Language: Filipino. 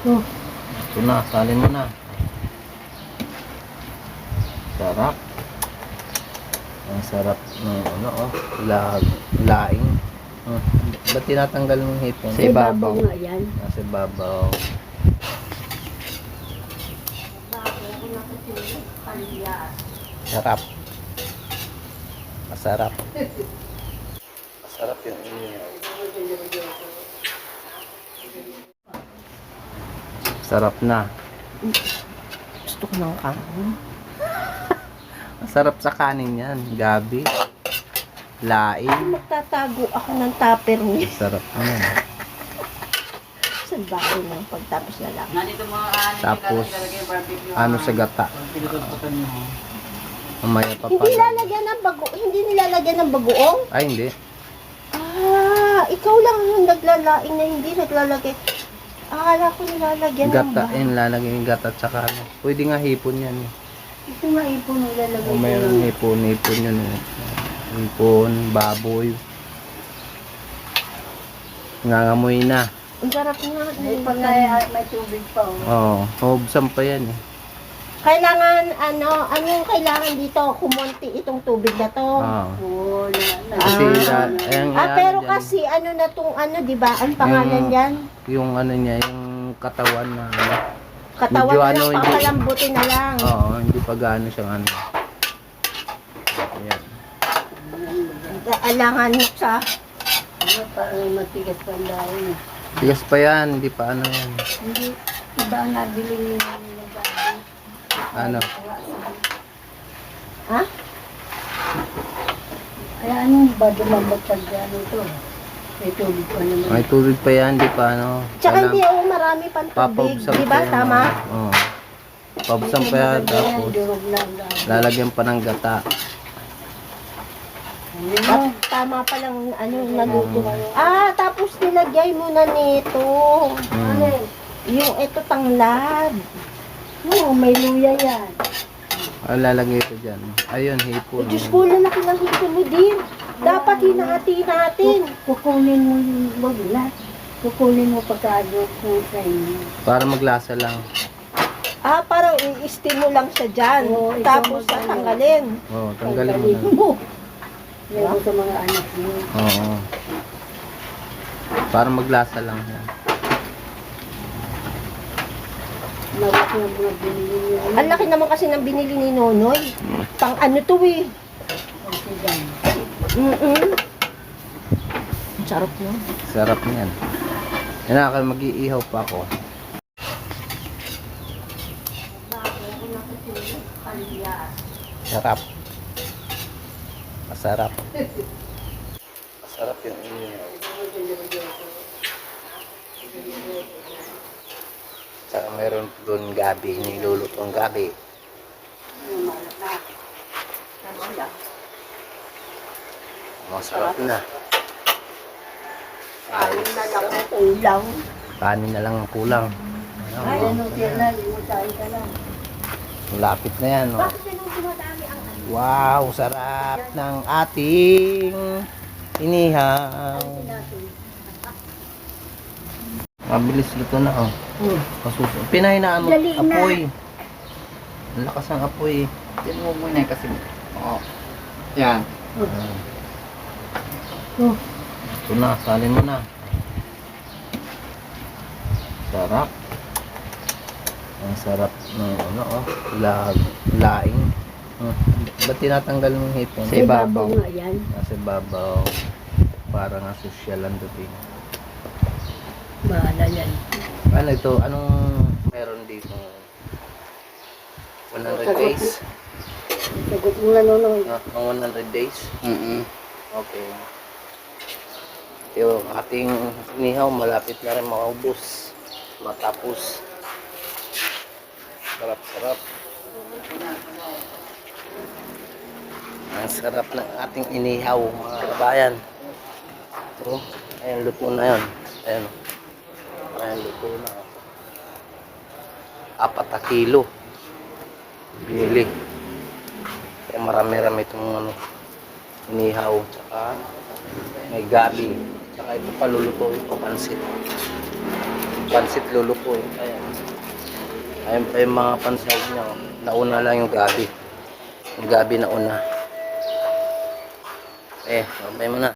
Oh, Ito na, salin mo na. Sarap. Ang sarap ng ano, oh. Lag, laing. Hmm. Ba't tinatanggal mo yung hipon? sa ibabaw nga yan. Nasa babaw. Sarap. Masarap. Masarap yung inihaw. Sarap na. Gusto ko ng kanin. Masarap sa kanin yan. Gabi. Laing. Magtatago ako ng tupper niya. Sarap naman. Sa bahay ng pagtapos na lang. Nandito mga ano, Tapos, ilalagay yung barbecue. ano sa gata. Mamaya pa Hindi lalagyan ng bago, hindi nilalagyan ng bagoong? Ay, hindi. Ah, ikaw lang yung naglalaing na hindi naglalagay. Akala ko nilalagyan ng Gata. bago. Yan, lalagay yung gata at saka ano. Pwede nga hipon yan. eh. Ito nga ipon nilalagay Kung ko mayroong ng- hipon, hipon yun. Eh. Hipon, baboy. Nangangamoy na. Ang sarap nga. May ng pag kanin. may tubig pa. Oh. Oo, oh, hubsam pa yan eh. Kailangan, ano, ano yung kailangan dito? Kumonti itong tubig na to. Oo. Na, na, Kasi, Ah. la- ayan, Ah, pero kasi ano na tong ano, 'di ba? Ang pangalan Yung- diyan. Yung ano niya, yung katawan na ano. Katawan medyo na ano, lang, hindi- na lang. Oo, hindi pa gaano siyang ano. Ayan. Kailangan sa ano, parang matigas pa ang dahon. eh. Tigas pa yan, hindi pa ano yan. Hindi, iba ang nabili gabi. Ano? ha? Kaya anong ba dumambot pag ano to? May tubig pa naman. May tubig pa yan, hindi pa ano. Tsaka Wala- hindi oh, marami pang tubig, 'di pa ba? yan, Tama. Oo. Papabsam pa yan, tapos Durog ang dahon. lalagyan pa ng gata. Ano mo? At tama pa lang ano naluto. Ah, tapos nilagay mo na nito. Mm. Yung ito tanglad. Oo, may luya yan. Ah, lalagay ito dyan. Ayun, hipon. Diyos ko, lalaki ng hito mo din. Dapat hinahati natin. Kukunin mo yung bagla. Kukunin mo pagkado kung sa inyo. Para maglasa lang. Ah, parang i-steam mo lang siya dyan. Oo, ikaw tapos mag- tatanggalin. Oo, tanggalin mo na. mo. Lego sa mga anak mo. Oo. Para maglasa lang yan. Ang mga binili niyo. Ang laki naman kasi ng binili ni Nonoy. Pang ano to eh. Mm-mm. Ang sarap no? Sarap niyan. Yan na, kaya mag-iihaw pa ako. Sarap. Masarap. Masarap yung inihaw. Saka meron doon gabi, nilulutong gabi. Masarap na. Ayun na lang ang ulam. Kanin na lang ang kulang. Ay, ano, Tirna, limutain ka lang. Lapit na yan. Oh. Wow, sarap ng ating inihaw. Mabilis luto na oh. Hmm. Kasus Pinahinaan mo Dali na. apoy. Ang lakas ng apoy. Yan mo muna kasi. Oo. Yan. Ah. Oh. Ito na, salin mo na. Sarap. Ang sarap ng ano oh, lag, laing. Hmm. Ba't tinatanggal mo yung hipon? Sa ibabaw. nga yan. Nasa babaw. Para nga social ang dating. Bahala yan. Ano ito? Anong meron dito? 100 days? Sagot mo na nonoy. Ah, ang 100 days? Mm Okay. Yung ating nihaw malapit na rin maubos. Matapos. Sarap, sarap. Ang sarap ng ating inihaw, mga kabayan. Ito, ayan, luto na yun. Ayan. Ayan, luto na. Apat na kilo. Binili. Kaya marami-rami itong ano, inihaw. Tsaka may gabi. Tsaka ito palulutuin ko pansit. pansit lulutuin. Ayan. Ayan pa yung mga pansit niya. oh. Nauna lang yung gabi. Yung gabi nauna. Eh, sabay mo na.